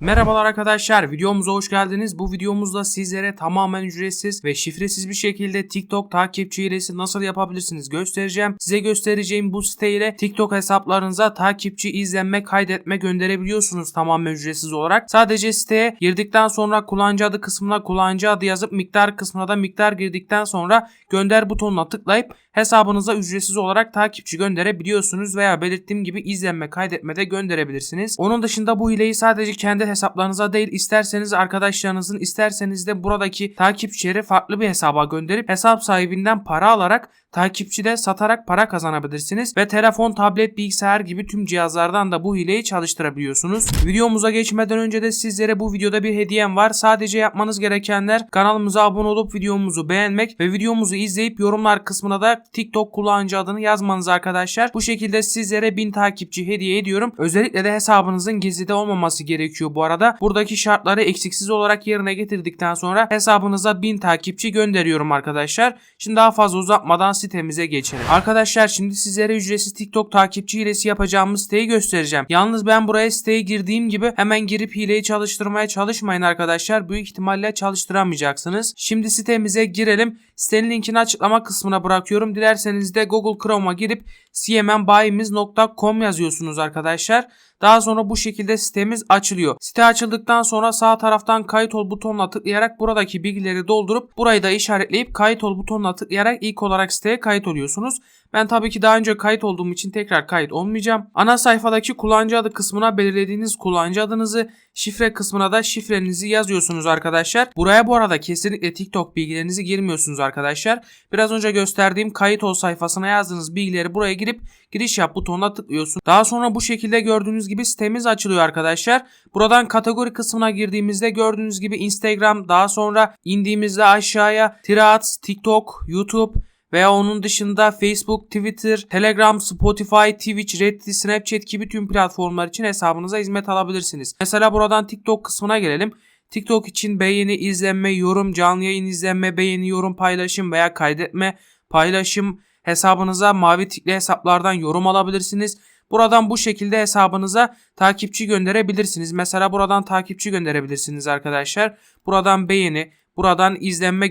Merhabalar arkadaşlar videomuza hoş geldiniz. Bu videomuzda sizlere tamamen ücretsiz ve şifresiz bir şekilde TikTok takipçi hilesi nasıl yapabilirsiniz göstereceğim. Size göstereceğim bu site ile TikTok hesaplarınıza takipçi izlenme kaydetme gönderebiliyorsunuz tamamen ücretsiz olarak. Sadece siteye girdikten sonra kullanıcı adı kısmına kullanıcı adı yazıp miktar kısmına da miktar girdikten sonra gönder butonuna tıklayıp hesabınıza ücretsiz olarak takipçi gönderebiliyorsunuz veya belirttiğim gibi izlenme kaydetme de gönderebilirsiniz. Onun dışında bu hileyi sadece kendi hesaplarınıza değil isterseniz arkadaşlarınızın isterseniz de buradaki takipçileri farklı bir hesaba gönderip hesap sahibinden para alarak takipçide satarak para kazanabilirsiniz ve telefon, tablet, bilgisayar gibi tüm cihazlardan da bu hileyi çalıştırabiliyorsunuz. Videomuza geçmeden önce de sizlere bu videoda bir hediyem var. Sadece yapmanız gerekenler kanalımıza abone olup videomuzu beğenmek ve videomuzu izleyip yorumlar kısmına da TikTok kullanıcı adını yazmanız arkadaşlar. Bu şekilde sizlere 1000 takipçi hediye ediyorum. Özellikle de hesabınızın gizlide olmaması gerekiyor bu arada. Buradaki şartları eksiksiz olarak yerine getirdikten sonra hesabınıza 1000 takipçi gönderiyorum arkadaşlar. Şimdi daha fazla uzatmadan sitemize geçelim. Arkadaşlar şimdi sizlere ücretsiz TikTok takipçi hilesi yapacağımız siteyi göstereceğim. Yalnız ben buraya siteye girdiğim gibi hemen girip hileyi çalıştırmaya çalışmayın arkadaşlar. Büyük ihtimalle çalıştıramayacaksınız. Şimdi sitemize girelim. Sitenin linkini açıklama kısmına bırakıyorum. Dilerseniz de Google Chrome'a girip cmnbayimiz.com yazıyorsunuz arkadaşlar. Daha sonra bu şekilde sitemiz açılıyor. Site açıldıktan sonra sağ taraftan kayıt ol butonuna tıklayarak buradaki bilgileri doldurup burayı da işaretleyip kayıt ol butonuna tıklayarak ilk olarak siteye kayıt oluyorsunuz. Ben tabii ki daha önce kayıt olduğum için tekrar kayıt olmayacağım. Ana sayfadaki kullanıcı adı kısmına belirlediğiniz kullanıcı adınızı, şifre kısmına da şifrenizi yazıyorsunuz arkadaşlar. Buraya bu arada kesinlikle TikTok bilgilerinizi girmiyorsunuz arkadaşlar. Biraz önce gösterdiğim kayıt ol sayfasına yazdığınız bilgileri buraya girip giriş yap butonuna tıklıyorsun. Daha sonra bu şekilde gördüğünüz gibi sitemiz açılıyor arkadaşlar. Buradan kategori kısmına girdiğimizde gördüğünüz gibi Instagram daha sonra indiğimizde aşağıya Threads, TikTok, YouTube veya onun dışında Facebook, Twitter, Telegram, Spotify, Twitch, Reddit, Snapchat gibi tüm platformlar için hesabınıza hizmet alabilirsiniz. Mesela buradan TikTok kısmına gelelim. TikTok için beğeni, izlenme, yorum, canlı yayın izlenme, beğeni, yorum, paylaşım veya kaydetme, paylaşım hesabınıza mavi tikli hesaplardan yorum alabilirsiniz. Buradan bu şekilde hesabınıza takipçi gönderebilirsiniz. Mesela buradan takipçi gönderebilirsiniz arkadaşlar. Buradan beğeni, buradan izlenme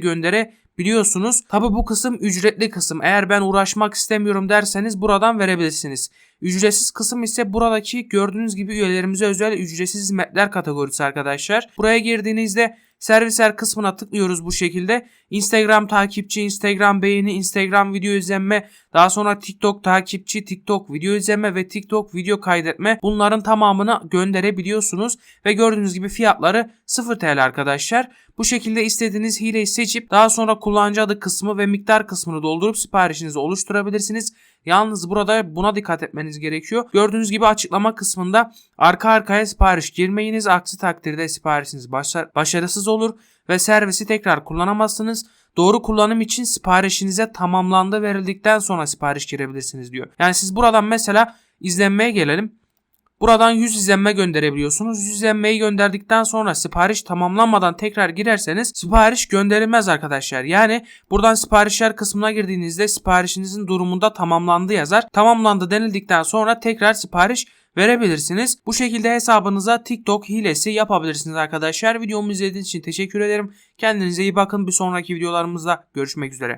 gönderebiliyorsunuz. Tabi bu kısım ücretli kısım. Eğer ben uğraşmak istemiyorum derseniz buradan verebilirsiniz. Ücretsiz kısım ise buradaki gördüğünüz gibi üyelerimize özel ücretsiz hizmetler kategorisi arkadaşlar. Buraya girdiğinizde servisler kısmına tıklıyoruz bu şekilde. Instagram takipçi, Instagram beğeni, Instagram video izlenme, daha sonra TikTok takipçi, TikTok video izleme ve TikTok video kaydetme bunların tamamını gönderebiliyorsunuz ve gördüğünüz gibi fiyatları 0 TL arkadaşlar. Bu şekilde istediğiniz hileyi seçip daha sonra kullanıcı adı kısmı ve miktar kısmını doldurup siparişinizi oluşturabilirsiniz. Yalnız burada buna dikkat etmeniz gerekiyor. Gördüğünüz gibi açıklama kısmında arka arkaya sipariş girmeyiniz. Aksi takdirde siparişiniz başar- başarısız olur ve servisi tekrar kullanamazsınız. Doğru kullanım için siparişinize tamamlandı verildikten sonra sipariş girebilirsiniz diyor. Yani siz buradan mesela izlenmeye gelelim. Buradan 100 izlenme gönderebiliyorsunuz. 100 izlenmeyi gönderdikten sonra sipariş tamamlanmadan tekrar girerseniz sipariş gönderilmez arkadaşlar. Yani buradan siparişler kısmına girdiğinizde siparişinizin durumunda tamamlandı yazar. Tamamlandı denildikten sonra tekrar sipariş verebilirsiniz. Bu şekilde hesabınıza TikTok hilesi yapabilirsiniz arkadaşlar. Videomu izlediğiniz için teşekkür ederim. Kendinize iyi bakın. Bir sonraki videolarımızda görüşmek üzere.